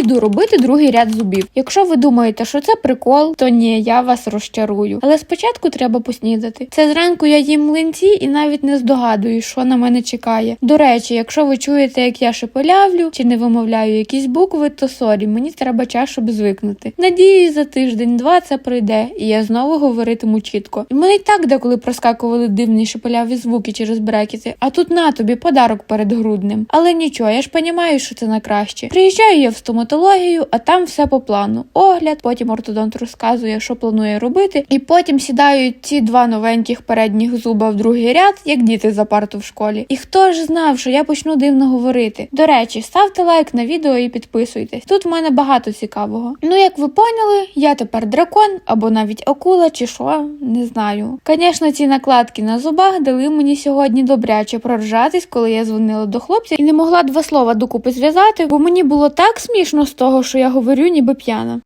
їду робити другий ряд зубів. Якщо ви думаєте, що це прикол, то ні, я вас розчарую. Але спочатку треба поснідати. Це зранку я їм млинці і навіть не здогадую, що на мене чекає. До речі, якщо ви чуєте, як я шепелявлю чи не вимовляю якісь букви, то сорі, мені треба час, щоб звикнути. Надіюсь, за тиждень-два це пройде, і я знову говоритиму чітко. І мене й так деколи проскакували дивні шепеляві звуки через брекети, а тут на тобі подарок перед грудним. Але нічого, я ж понімаю, що це на краще. Приїжджаю я в стоматологію, а там все по плану. Огляд, потім ортодонт розказує, що планує робити, і потім сідають ці два новеньких передніх зуба в другий ряд, як діти за парту в школі. І хто ж знав, що я почну дивно говорити? До речі, ставте лайк на відео і підписуйтесь. Тут в мене багато цікавого. Ну, як ви поняли, я тепер дракон або навіть акула, чи що, не знаю. Звісно, ці накладки на зубах дали мені сьогодні добряче проржатись, коли я дзвонила до хлопця і не могла два слова докупи зв'язати, бо мені було так смішно з того, що я говорю, ніби п'яна.